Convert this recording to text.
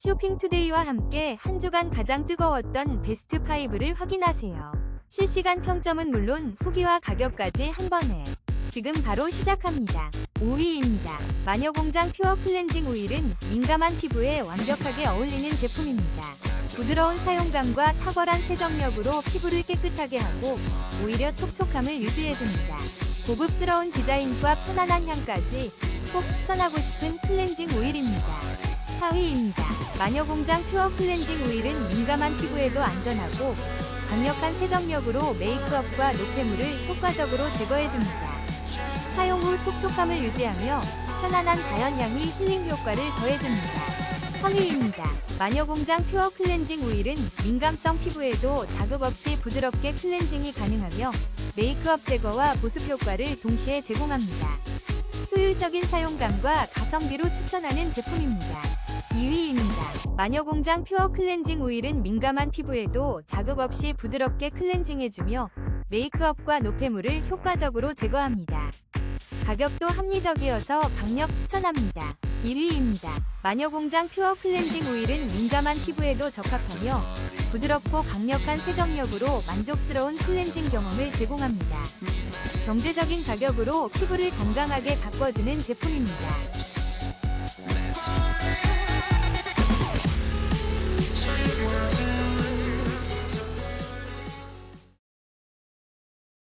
쇼핑투데이와 함께 한 주간 가장 뜨거웠던 베스트 5를 확인하세요. 실시간 평점은 물론 후기와 가격까지 한 번에. 지금 바로 시작합니다. 5위입니다. 마녀공장 퓨어 클렌징 오일은 민감한 피부에 완벽하게 어울리는 제품입니다. 부드러운 사용감과 탁월한 세정력으로 피부를 깨끗하게 하고 오히려 촉촉함을 유지해줍니다. 고급스러운 디자인과 편안한 향까지 꼭 추천하고 싶은 클렌징 오일입니다. 4위입니다. 마녀공장 퓨어 클렌징 오일은 민감한 피부에도 안전하고 강력한 세정력으로 메이크업과 노폐물을 효과적으로 제거해줍니다. 사용 후 촉촉함을 유지하며 편안한 자연향이 힐링 효과를 더해줍니다. 3위입니다. 마녀공장 퓨어 클렌징 오일은 민감성 피부에도 자극 없이 부드럽게 클렌징이 가능하며 메이크업 제거와 보습 효과를 동시에 제공합니다. 효율적인 사용감과 가성비로 추천하는 제품입니다. 2위입니다. 마녀공장 퓨어 클렌징 오일은 민감한 피부에도 자극 없이 부드럽게 클렌징해주며 메이크업과 노폐물을 효과적으로 제거합니다. 가격도 합리적이어서 강력 추천합니다. 1위입니다. 마녀공장 퓨어 클렌징 오일은 민감한 피부에도 적합하며 부드럽고 강력한 세정력으로 만족스러운 클렌징 경험을 제공합니다. 경제적인 가격으로 피부를 건강하게 가꿔주는 제품입니다.